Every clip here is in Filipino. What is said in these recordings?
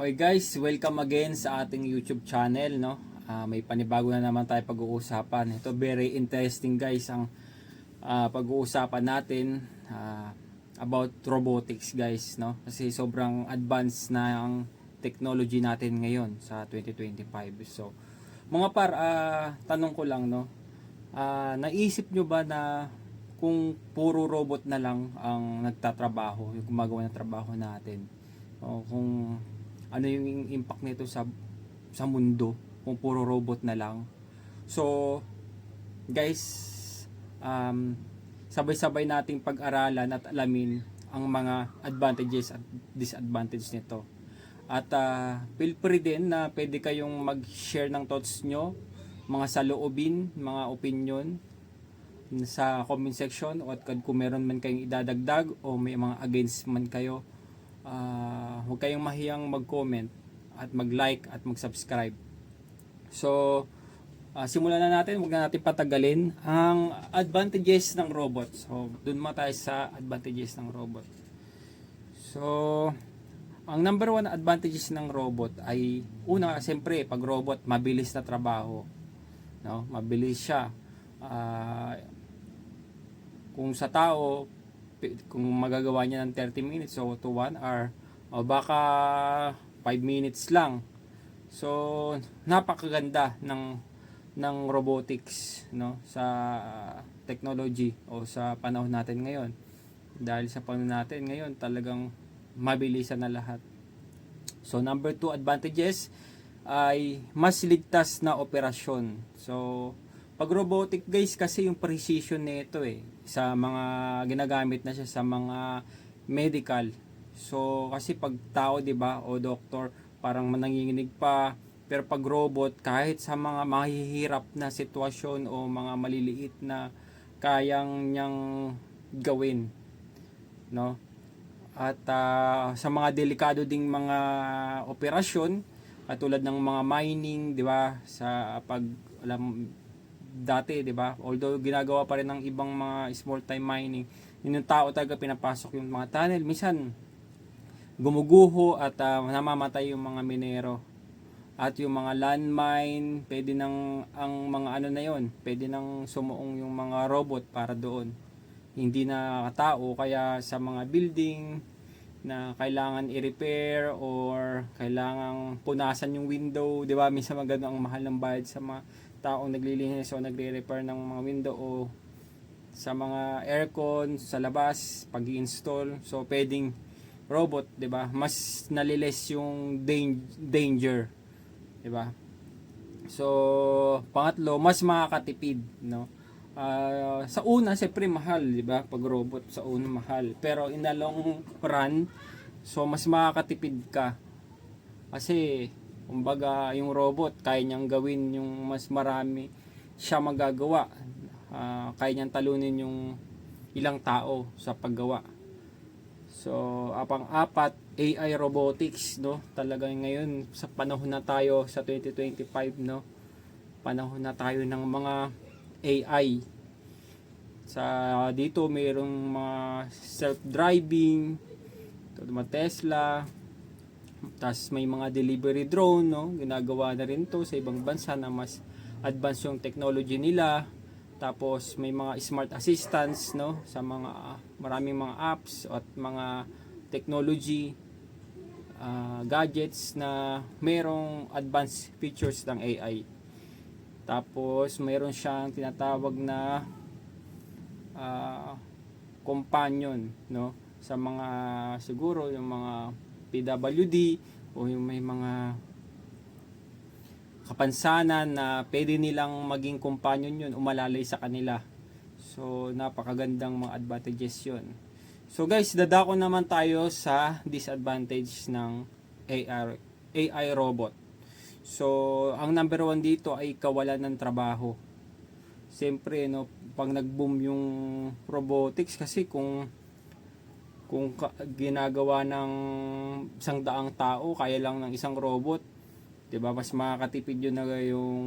Okay guys, welcome again sa ating YouTube channel, no? Ah, may panibago na naman tayo pag-uusapan. Ito very interesting guys ang ah, pag-uusapan natin ah, about robotics guys, no? Kasi sobrang advanced na ang technology natin ngayon sa 2025. So, mga par, ah, tanong ko lang, no? Ah, naisip nyo ba na kung puro robot na lang ang nagtatrabaho, yung gumagawa ng trabaho natin, o kung ano yung impact nito sa sa mundo kung puro robot na lang. So, guys, um, sabay-sabay nating pag-aralan at alamin ang mga advantages at disadvantages nito. At ah, feel free din na pwede kayong mag-share ng thoughts nyo, mga saloobin, mga opinion sa comment section o at kung meron man kayong idadagdag o may mga against man kayo ah huwag kayong mahiyang mag-comment at mag-like at mag-subscribe. So, ah, simulan na natin, huwag na natin patagalin ang advantages ng robot. So, dun mo tayo sa advantages ng robot. So, ang number one advantages ng robot ay una, siyempre, pag robot, mabilis na trabaho. No? Mabilis siya. Ah, kung sa tao, kung magagawa niya ng 30 minutes so to 1 hour, o baka 5 minutes lang. So, napakaganda ng ng robotics no sa technology o sa panahon natin ngayon. Dahil sa panahon natin ngayon, talagang mabilisan na lahat. So, number two advantages ay mas ligtas na operasyon. So, pag robotic guys kasi yung precision nito eh sa mga ginagamit na siya sa mga medical. So kasi pag tao 'di ba o doktor parang mananginginig pa pero pag robot kahit sa mga mahihirap na sitwasyon o mga maliliit na kayang niyang gawin no at ah, sa mga delikado ding mga operasyon katulad ng mga mining, 'di ba? Sa pag alam dati, 'di ba? Although ginagawa pa rin ng ibang mga small time mining, yun yung tao talaga pinapasok yung mga tunnel. Minsan gumuguho at ah, namamatay yung mga minero. At yung mga landmine, pwede nang ang mga ano na yon, pwede nang sumuong yung mga robot para doon. Hindi na tao kaya sa mga building, na kailangan i-repair or kailangan punasan yung window, 'di ba? Minsan maganda ang mahal ng bayad sa mga taong naglilinis o nagre-repair ng mga window o sa mga aircon sa labas pag install So pwedeng robot, 'di ba? Mas naliles yung dan- danger, 'di ba? So pangatlo, mas makakatipid, no? Ah, sa una, siyempre mahal, di ba? Pag robot, sa una mahal. Pero in the long run, so mas makakatipid ka. Kasi, kumbaga, yung robot, kaya niyang gawin yung mas marami siya magagawa. Ah, kaya niyang talunin yung ilang tao sa paggawa. So, apang apat, AI robotics, no? Talaga ngayon, sa panahon na tayo, sa 2025, no? Panahon na tayo ng mga AI. Sa dito mayroong mga self-driving, mga Tesla, tas may mga delivery drone, no? Ginagawa na rin to sa ibang bansa na mas advanced yung technology nila. Tapos may mga smart assistants, no? Sa mga maraming mga apps at mga technology ah, gadgets na mayroong advanced features ng AI. Tapos mayroon siyang tinatawag na ah, companion no sa mga siguro yung mga PWD o yung may mga kapansanan na pwede nilang maging companion yun umalalay sa kanila. So napakagandang mga advantages yun. So guys, dadako naman tayo sa disadvantage ng AI, AI robot. So, ang number one dito ay kawalan ng trabaho. Siyempre, no, pag nag-boom yung robotics kasi kung kung ka- ginagawa ng isang daang tao, kaya lang ng isang robot, 'di ba? Mas makakatipid yun na yung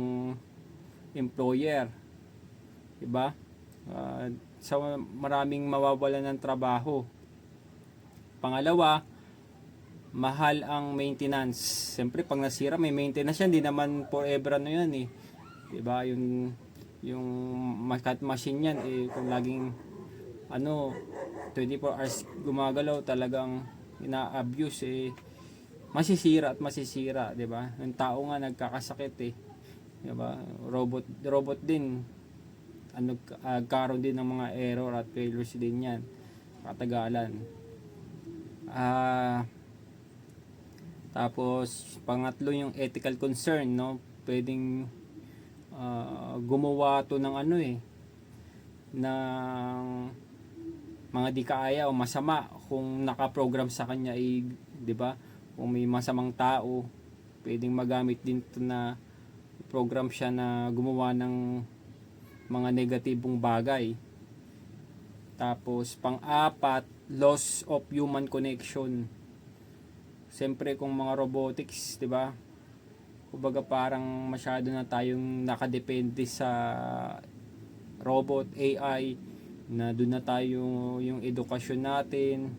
employer. 'Di ba? Ah, sa maraming mawawalan ng trabaho. Pangalawa, mahal ang maintenance. Siyempre pag nasira may maintenance yan, hindi naman forever ano yan eh. 'Di ba? Yung yung machine yan eh kung laging ano 24 hours gumagalaw talagang ina-abuse eh masisira at masisira, 'di ba? Yung tao nga nagkakasakit eh. 'Di ba? Robot robot din ano uh, din ng mga error at failures din 'yan. Katagalan. Ah tapos pangatlo yung ethical concern, no? Pwedeng ah, gumawa to ng ano eh ng mga di kaaya o masama kung naka-program sa kanya ay 'di ba? Kung may masamang tao, pwedeng magamit din to na program siya na gumawa ng mga negatibong bagay. Tapos pang-apat, loss of human connection. Siyempre kung mga robotics, 'di ba? Kumbaga parang masyado na tayong nakadepende sa robot, AI, na doon na tayo yung edukasyon natin,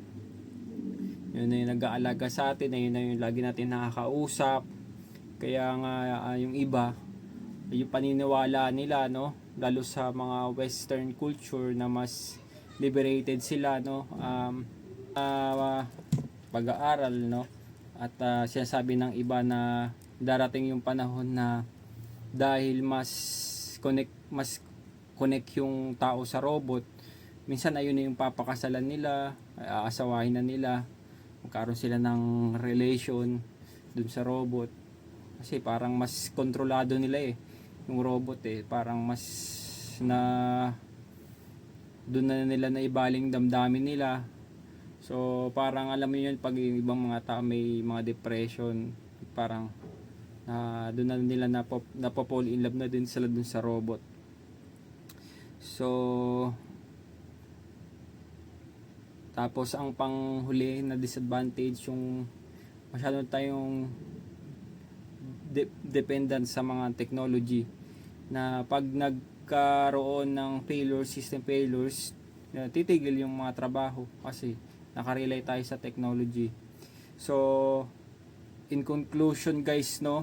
yun na yung nag-aalaga sa atin, na yun na yung lagi natin nakakausap. Kaya nga ah, yung iba, yung paniniwala nila, no? Lalo sa mga western culture na mas liberated sila, no? Um, ah, pag-aaral, no? At ah, sinasabi ng iba na darating yung panahon na dahil mas connect mas connect yung tao sa robot minsan ayun na yung papakasalan nila aasawahin na nila. Magkaroon sila ng relation dun sa robot. Kasi parang mas kontrolado nila eh yung robot eh. Parang mas na doon na nila na ibaling damdamin nila. So parang alam mo yun pag ibang mga tao may mga depression parang na doon na nila napop, napopol in love na din sila dun sa robot. So tapos ang panghuli na disadvantage yung masyado tayong de- dependent sa mga technology na pag nagkaroon ng failure, system failures, titigil yung mga trabaho kasi nakarelay tayo sa technology. So, in conclusion guys, no,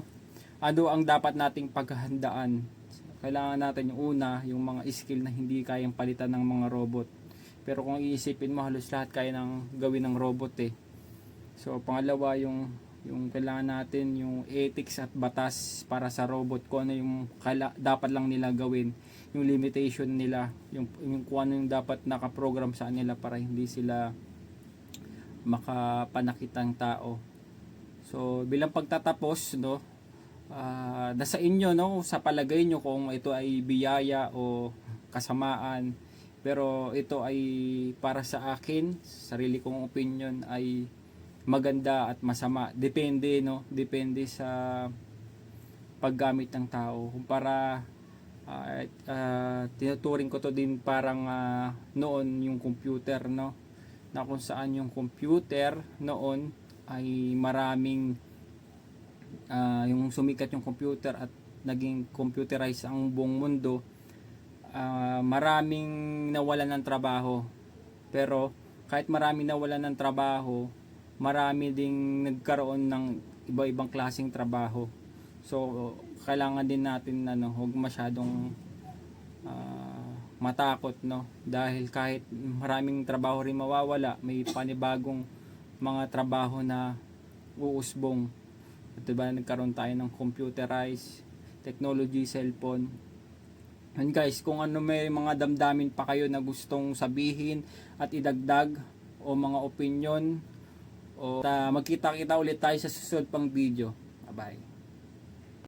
ano ang dapat nating paghahandaan? Kailangan natin yung una, yung mga skill na hindi kayang palitan ng mga robot. Pero kung iisipin mo, halos lahat kaya ng gawin ng robot eh. So, pangalawa, yung yung kailangan natin yung ethics at batas para sa robot kung ano yung kala, dapat lang nila gawin yung limitation nila yung, yung kung ano yung dapat nakaprogram sa nila para hindi sila makapanakitang tao so bilang pagtatapos no ah, nasa inyo no sa palagay nyo kung ito ay biyaya o kasamaan pero ito ay para sa akin sarili kong opinion ay maganda at masama. Depende no? Depende sa paggamit ng tao. Kung para uh, uh, tinuturing ko to din parang ah, noon yung computer no? Na kung saan yung computer noon ay maraming ah, yung sumikat yung computer at naging computerized ang buong mundo ah, maraming nawalan ng trabaho pero kahit maraming nawalan ng trabaho marami ding nagkaroon ng iba-ibang klaseng trabaho. So, kailangan din natin ano, huwag masyadong ah, matakot, no? Dahil kahit maraming trabaho rin mawawala, may panibagong mga trabaho na uusbong. At diba, nagkaroon tayo ng computerized technology, cellphone. And guys, kung ano may mga damdamin pa kayo na gustong sabihin at idagdag o mga opinion o ta magkita-kita ulit tayo sa susunod pang video. Bye-bye.